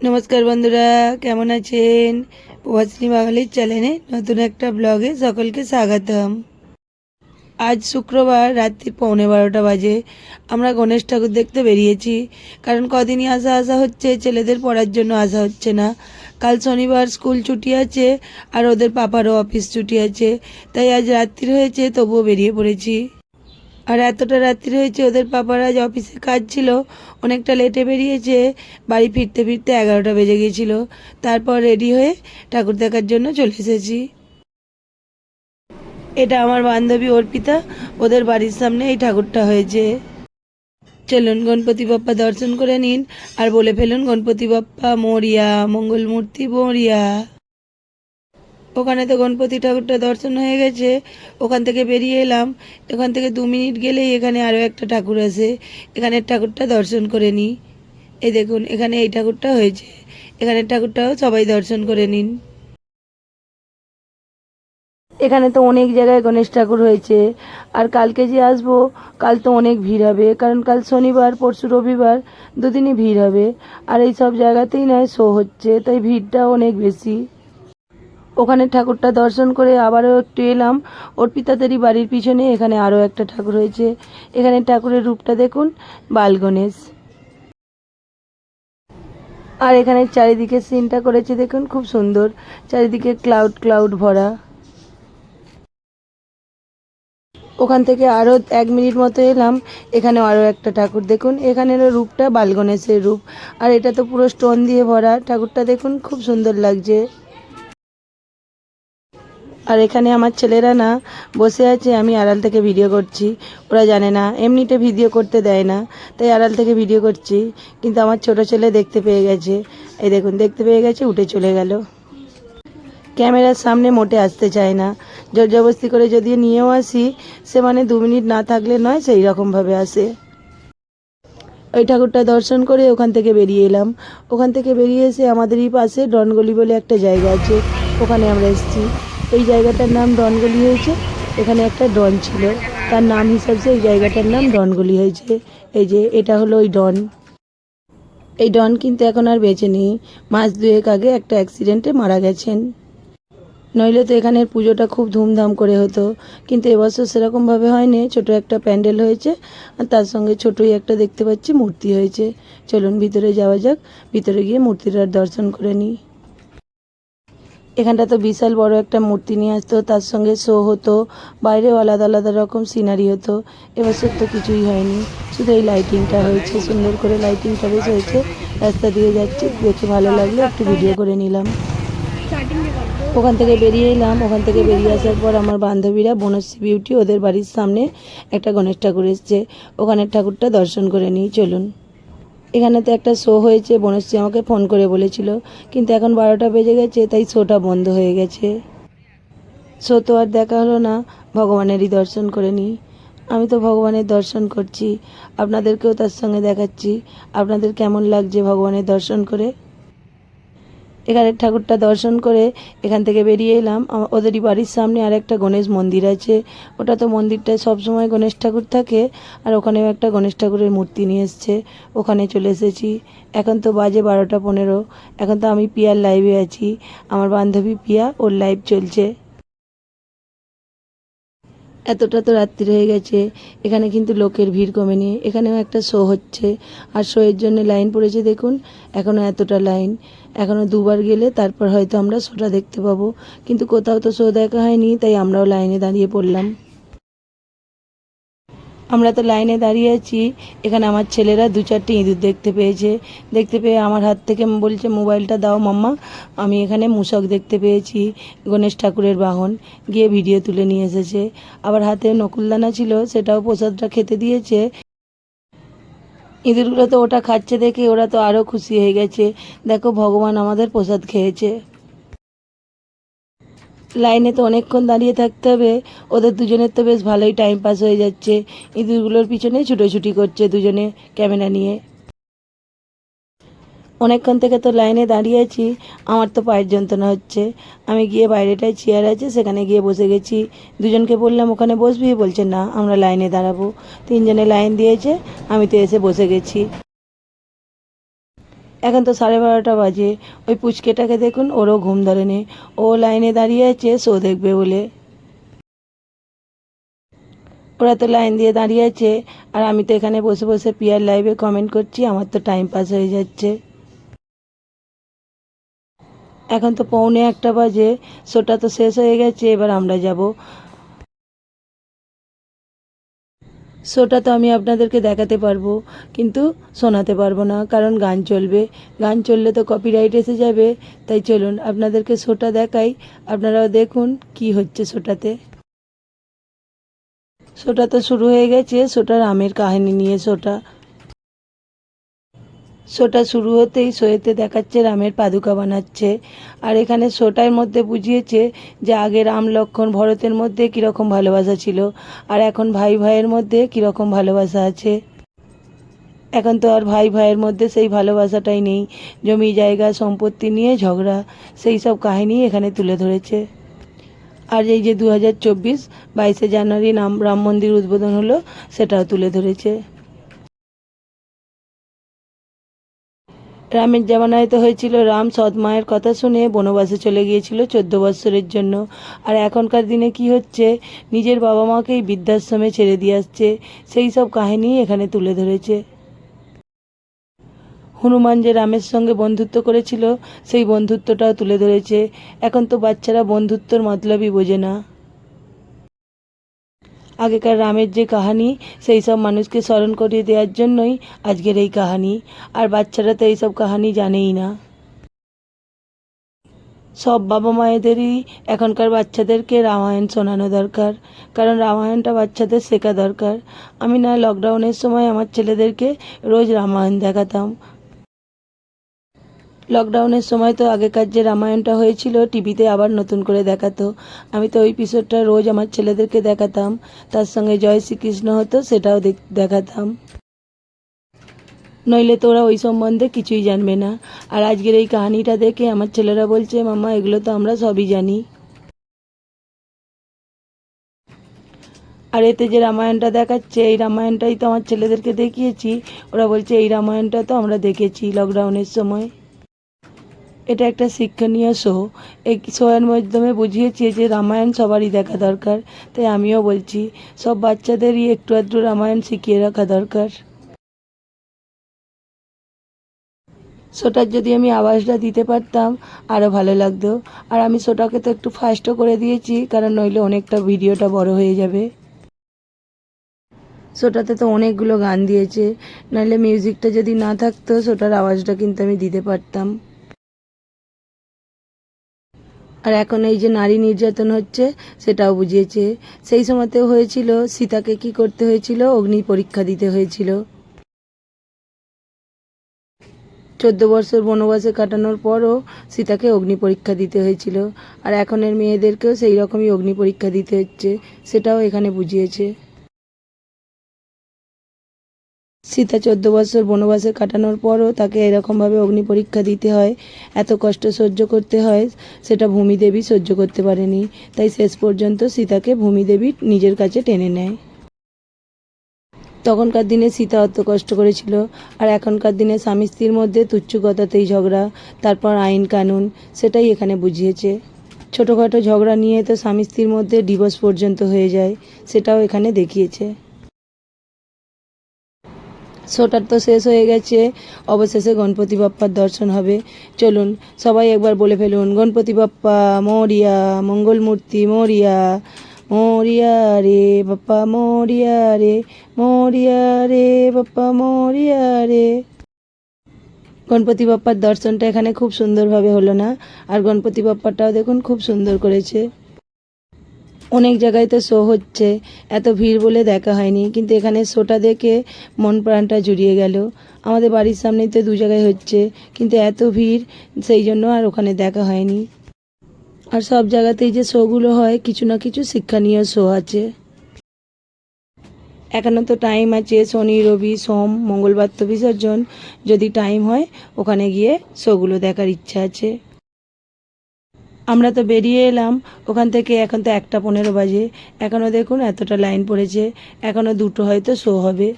নমস্কার বন্ধুরা, কেমন আছেন? প্রভাসিনী বাঙালির চ্যানেলে নতুন একটা ব্লগে সকলকে স্বাগতম। আজ শুক্রবার রাত্রি পৌনে বারোটা বাজে। আমরা গণেশ ঠাকুর দেখতে বেরিয়েছি, কারণ কদিনই আসা আসা হচ্ছে, ছেলেদের পড়ার জন্য আসা হচ্ছে না। কাল শনিবার স্কুল ছুটি আছে আর ওদের পাপারও অফিস ছুটি আছে, তাই আজ রাত্রি হয়েছে তবুও বেরিয়ে পড়েছি। আর এতটা রাত্রি হয়েছে, ওদের পাপার আজ অফিসে কাজ ছিল, অনেকটা লেটে বেরিয়েছে, বাড়ি ফিরতে ফিরতে এগারোটা বেজে গিয়েছিল। তারপর রেডি হয়ে ঠাকুর দেখার জন্য চলে এসেছি। এটা আমার বান্ধবী অর্পিতা, ওদের বাড়ির সামনে এই ঠাকুরটা হয়েছে। চলুন গণপতি বাপ্পা দর্শন করে নিন, আর বলে ফেলুন গণপতি বাপ্পা মরিয়া, মঙ্গলমূর্তি মরিয়া। ওখানে তো গণপতি ঠাকুরটা দর্শন হয়ে গেছে, ওখান থেকে বেরিয়ে এলাম। ওখান থেকে দু মিনিট গেলেই এখানে আরও একটা ঠাকুর আছে, এখানের ঠাকুরটা দর্শন করে নিই। এই দেখুন, এখানে এই ঠাকুরটা হয়েছে, এখানের ঠাকুরটাও সবাই দর্শন করে নিন। এখানে তো অনেক জায়গায় গণেশ ঠাকুর হয়েছে, আর কালকে যে আসব, কাল তো অনেক ভিড় হবে, কারণ কাল শনিবার, পরশু রবিবার দুদিনই ভিড় হবে, আর এই সব জায়গাতেই নয়, শো হচ্ছে, তাই ভিড়টা অনেক বেশি। ওখানে ঠাকুরটা দর্শন করে আবারও একটু এলাম। অর্পিতাদেরই বাড়ির পিছনে এখানে আরও একটা ঠাকুর হয়েছে। এখানে ঠাকুরের রূপটা দেখুন, বাল গণেশ। আর এখানে চারিদিকে সিনটা করেছে দেখুন, খুব সুন্দর। চারিদিকে ক্লাউড ক্লাউড ভরা। ওখান থেকে আরও এক মিনিট মতো এলাম এখানে আরও একটা ঠাকুর দেখুন। এখানের রূপটা বালগণেশের রূপ। আর এটা তো পুরো স্টোন দিয়ে ভরা। ঠাকুরটা দেখুন, খুব সুন্দর লাগছে। আর এখানে আমার ছেলেরা না বসে আছে, আমি আড়াল থেকে ভিডিও করছি। ওরা জানে না, এমনিতে ভিডিও করতে দেয় না, তাই আড়াল থেকে ভিডিও করছি। কিন্তু আমার ছোট ছেলে দেখতে পেয়ে গেছে। এই দেখুন, দেখতে পেয়ে গেছে, উঠে চলে গেল। ক্যামেরার সামনে মোটে আসতে চায় না। জোর জবরদস্তি করে যদি নিয়েও আসি, সে মানে দু মিনিট না থাকলে নয়, সেই রকমভাবে আসে। ওই ঠাকুরটা দর্শন করে ওখান থেকে বেরিয়ে এলাম। ওখান থেকে বেরিয়ে এসে আমাদেরই পাশে ডনগলি বলে একটা জায়গা আছে, ওখানে আমরা এসেছি। এই জায়গাটার নাম ডনগলি হয়েছে। এখানে একটা ডন ছিল। তার নাম হিসাবে এই জায়গাটার নাম ডনগলি হয়েছে। এই যে এটা হলো ওই ডন। এই ডন কিন্তু এখন আর বেঁচে নেই। মাস দুয়েক আগে একটা অ্যাক্সিডেন্টে মারা গেছেন। নইলে তো এখানের পুজোটা খুব ধুমধাম করে হতো। কিন্তু এবছর সেরকমভাবে হয়নি। ছোট একটা প্যান্ডেল হয়েছে। আর তার সঙ্গে ছোটই একটা দেখতে পাচ্ছি, মূর্তি হয়েছে। চলুন ভিতরে যাওয়া যাক। ভিতরে গিয়ে মূর্তিটার দর্শন করে নিই। এখানটা তো বিশাল বড় একটা মূর্তি নিয়ে আসতো, তার সঙ্গে শো হতো, বাইরেও আলাদা আলাদা রকম সিনারি হতো। এবছর তো কিছুই হয়নি, শুধু এই লাইটিংটা হয়েছে, সুন্দর করে লাইটিংটা বেশ হয়েছে। রাস্তা দিয়ে যাচ্ছে, দেখে ভালো লাগল, একটু ভিডিও করে নিলাম। ওখান থেকে বেরিয়ে এলাম, ওখান থেকে বেরিয়ে আসার পর আমার বান্ধবীরা, বনশ্রী বিউটি ওদের বাড়ির সামনে একটা গণেশ ঠাকুর এসছে। ওখানের ঠাকুরটা দর্শন করে নিই, চলুন। এখানে তো একটা শো হয়েছে, বনশ্রী আমাকে ফোন করে বলেছিল, কিন্তু এখন বারোটা বেজে গেছে, তাই শোটা বন্ধ হয়ে গেছে। শো তো আর দেখা হলো না, ভগবানেরই দর্শন করে নিই। আমি তো ভগবানের দর্শন করছি, আপনাদেরকেও তার সঙ্গে দেখাচ্ছি, আপনাদের কেমন লাগছে ভগবানের দর্শন করে? এখানে ঠাকুরটা দর্শন করে এখান থেকে বেরিয়ে এলাম। ওদেরই বাড়ির সামনে আর একটা গণেশ মন্দির আছে। ওটা তো মন্দিরটায় সবসময় গণেশ ঠাকুর থাকে আর ওখানেও একটা গণেশ ঠাকুরের মূর্তি নিয়ে এসছে। ওখানে চলে এসেছি। এখন তো বাজে বারোটা পনেরো। এখন তো আমি পিয়ার লাইভে আছি। আমার বান্ধবী পিয়া, ওর লাইভ চলছে। এতটা তো রাত্রি হয়ে গেছে। এখানে কিন্তু লোকের ভিড় কমেনি। এখানেও একটা শো হচ্ছে। আর শোয়ের জন্য লাইন পড়েছে দেখুন। এখনও এতটা লাইন এখনও দুবার গেলে তারপর হয়তো আমরা শোটা দেখতে পাবো। কিন্তু কোথাও তো শো দেখা হয়নি, তাই আমরাও লাইনে দাঁড়িয়ে পড়লাম। আমরা তো লাইনে দাঁড়িয়ে আছি। এখানে আমার ছেলেরা দু চারটে ইঁদুর দেখতে পেয়েছে। দেখতে পেয়ে আমার হাত থেকে বলছে, মোবাইলটা দাও মাম্মা। আমি এখানে মূষক দেখতে পেয়েছি, গণেশ ঠাকুরের বাহন। গিয়ে ভিডিও তুলে নিয়ে এসেছে। আবার হাতে নকুলদানা ছিল, সেটাও প্রসাদটা খেতে দিয়েছে। ইঁদুরগুলো তো ওটা খাচ্ছে দেখে ওরা তো আরও খুশি হয়ে গেছে। দেখো ভগবান আমাদের প্রসাদ খেয়েছে। লাইনে তো অনেকক্ষণ দাঁড়িয়ে থাকতে হবে। ওদের দুজনের তো বেশ ভালোই টাইম পাস হয়ে যাচ্ছে। ইঁদুরগুলোর পিছনে ছুটোছুটি করছে দুজনে ক্যামেরা নিয়ে। অনেকক্ষণ থেকে তো লাইনে দাঁড়িয়ে আছি, আমার তো পায়ের যন্ত্রণা হচ্ছে। আমি গিয়ে বাইরেটায় চেয়ার আছে, সেখানে গিয়ে বসে গেছি। দুজনকে বললাম, ওখানে বসবি? বলছে, না, আমরা লাইনে দাঁড়াবো। তিনজনে লাইন দিয়েছে, আমি তো এসে বসে গেছি। এখন তো সাড়ে বারোটা বাজে। ওই পুচকেটাকে দেখুন, ওরও ঘুম ধরেনি। ও লাইনে দাঁড়িয়ে আছে, শো দেখবে বলে। ওরা তো লাইন দিয়ে দাঁড়িয়ে আছে, আর আমি তো এখানে বসে বসে পিয়ার লাইভে কমেন্ট করছি, আমার তো টাইম পাস হয়ে যাচ্ছে। এখন তো পৌনে একটা বাজে শোটা তো শেষ হয়ে গেছে, এবার আমরা যাব। শোটা তো আমি আপনাদেরকে দেখাতে পারব, কিন্তু শোনাতে পারব না, কারণ গান চলবে। গান চললে তো কপিরাইট এসে যাবে, তাই চলুন আপনাদেরকে শোটা দেখাই, আপনারাও দেখুন কি হচ্ছে শোটাতে শোটা তো শুরু হয়ে গেছে শোটার রামের কাহিনী নিয়ে শোটা শোটা শুরু হতেই শোয়েতে দেখাচ্ছে রামের পাদুকা বানাচ্ছে। আর এখানে শোটার মধ্যে বুঝিয়েছে যে আগে রাম লক্ষ্মণ ভরতের মধ্যে কীরকম ভালোবাসা ছিল, আর এখন ভাই ভাইয়ের মধ্যে কীরকম ভালোবাসা আছে। এখন তো আর ভাই ভাইয়ের মধ্যে সেই ভালোবাসাটাই নেই, জমি, জায়গা, সম্পত্তি নিয়ে ঝগড়া, সেই সব কাহিনী এখানে তুলে ধরেছে। আর এই যে দু হাজার চব্বিশ বাইশে জানুয়ারি নাম, রাম মন্দির উদ্বোধন হলো, সেটাও তুলে ধরেছে। রামের জামানায় তো হয়েছিল রাম সৎ মায়ের কথা শুনে বনবাসে চলে গিয়েছিল চোদ্দ বৎসরের জন্য। আর এখনকার দিনে কি হচ্ছে? নিজের বাবা মাকেই বৃদ্ধাশ্রমে ছেড়ে দিয়ে আসছে। সেই সব কাহিনী এখানে তুলে ধরেছে। হনুমান যে রামের সঙ্গে বন্ধুত্ব করেছিল, সেই বন্ধুত্বটাও তুলে ধরেছে। এখন তো বাচ্চারা বন্ধুত্বর মতলবই বোঝে না। আগেকার রামের যে কাহানি, সেই সব মানুষকে স্মরণ করিয়ে দেওয়ার জন্যই আজকের এই কাহানি। আর বাচ্চারা তো এইসব কাহানি জানেই না। সব বাবা মায়েদেরই এখনকার বাচ্চাদেরকে রামায়ণ শোনানো দরকার। কারণ রামায়ণটা বাচ্চাদের শেখা দরকার। আমি না লকডাউনের সময় আমার ছেলেদেরকে রোজ রামায়ণ দেখাতাম। লকডাউনের সময় তো আগেকার যে রামায়ণটা হয়েছিল টিভিতে আবার নতুন করে দেখাতো। আমি তো ওই এপিসোডটা রোজ আমার ছেলেদেরকে দেখাতাম। তার সঙ্গে জয় শ্রীকৃষ্ণ হতো, সেটাও দেখ- দেখাতাম। নইলে তো ওরা ওই সম্বন্ধে কিছুই জানবে না। আর আজকের এই কাহিনীটা দেখে আমার ছেলেরা বলছে মামা এগুলো তো আমরা সবই জানি। আর এতে যে রামায়ণটা দেখাচ্ছে, এই রামায়ণটাই তো আমার ছেলেদেরকে দেখিয়েছি। ওরা বলছে, এই রামায়ণটা তো আমরা দেখেছি লকডাউনের সময়। এটা একটা শিক্ষণীয় শো। এই শোয়ের মাধ্যমে বুঝিয়েছে যে রামায়ণ সবারই দেখা দরকার, তাই আমিও বলছি, সব বাচ্চাদেরই একটু আধটু রামায়ণ শিখিয়ে রাখা দরকার। শোটার যদি আমি আওয়াজটা দিতে পারতাম আরও ভালো লাগতো। আর আমি শোটাকে তো একটু ফাস্টও করে দিয়েছি, কারণ নইলে অনেকটা ভিডিওটা বড় হয়ে যাবে। শোটাতে তো অনেকগুলো গান দিয়েছে, নাহলে মিউজিকটা যদি না থাকতো, শোটার আওয়াজটা কিন্তু আমি দিতে পারতাম। আর এখন এই যে নারী নির্যাতন হচ্ছে, সেটাও বুঝিয়েছে। সেই সময়তেও হয়েছিল, সীতাকে কি করতে হয়েছিল? অগ্নি পরীক্ষা দিতে হয়েছিল। চোদ্দ বছর বনবাসে কাটানোর পরও সীতাকে অগ্নি পরীক্ষা দিতে হয়েছিল। আর এখনের মেয়েদেরকেও সেই রকমই অগ্নি পরীক্ষা দিতে হচ্ছে, সেটাও এখানে বুঝিয়েছে। সীতা চোদ্দ বছর বনবাসে কাটানোর পরও তাকে এরকমভাবে অগ্নি পরীক্ষা দিতে হয়, এত কষ্ট সহ্য করতে হয়, সেটা ভূমিদেবী সহ্য করতে পারেনি। তাই শেষ পর্যন্ত সীতাকে ভূমিদেবী নিজের কাছে টেনে নেয়। তখনকার দিনে সীতা অত কষ্ট করেছিল, আর এখনকার দিনে স্বামী স্ত্রীর মধ্যে তুচ্ছ কথাতেই ঝগড়া, তারপর আইন কানুন, সেটাই এখানে বুঝিয়েছে। ছোটোখাটো ঝগড়া নিয়ে তো স্বামী স্ত্রীর মধ্যে ডিভোর্স পর্যন্ত হয়ে যায়, সেটাও এখানে দেখিয়েছে। শোটার তো শেষ হয়ে গেছে। অবশেষে গণপতি বাপ্পার দর্শন হবে। চলুন, সবাই একবার বলে ফেলুন, গণপতি বাপ্পা, মরিয়া, মঙ্গলমূর্তি, মরিয়া মরিয়া রে বাপ্পা, মরিয়া রে মরিয়া রে বাপ্পা, মরিয়া রে। গণপতি বাপ্পার দর্শনটা এখানে খুব সুন্দরভাবে হলো না। আর গণপতি বাপ্পাটাও দেখুন, খুব সুন্দর করেছে। অনেক জায়গায় তো শো হচ্ছে, এত ভিড় বলে দেখা হয়নি। কিন্তু এখানে শোটা দেখে মন প্রাণটা জুড়িয়ে গেল। আমাদের বাড়ির সামনেই তো দু জায়গায় হচ্ছে, কিন্তু এত ভিড়, সেই জন্য আর ওখানে দেখা হয়নি। আর সব জায়গাতেই যে শোগুলো হয়, কিছু না কিছু শিক্ষণীয় শো আছে। এখনও তো টাইম আছে, শনি, রবি, সোম, মঙ্গলবার তো বিসর্জন। যদি টাইম হয়, ওখানে গিয়ে শোগুলো দেখার ইচ্ছা আছে। আমরা তো বেরিয়ে এলাম, ওখান থেকে এখন তো একটা পনেরো বাজে। এখনও দেখুন এতটা লাইন পড়েছে এখনও দুটো হয়তো শো হবে।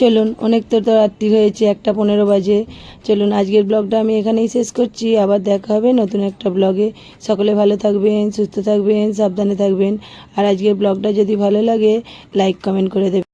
চলুন, অনেক তো তো রাত্রি হয়েছে, একটা পনেরো বাজে। চলুন, আজকের ব্লগটা আমি এখানেই শেষ করছি। আবার দেখা হবে নতুন একটা ব্লগে। সকলে ভালো থাকবেন, সুস্থ থাকবেন, সাবধানে থাকবেন। আর আজকের ব্লগটা যদি ভালো লাগে, লাইক, কমেন্ট করে দেবেন।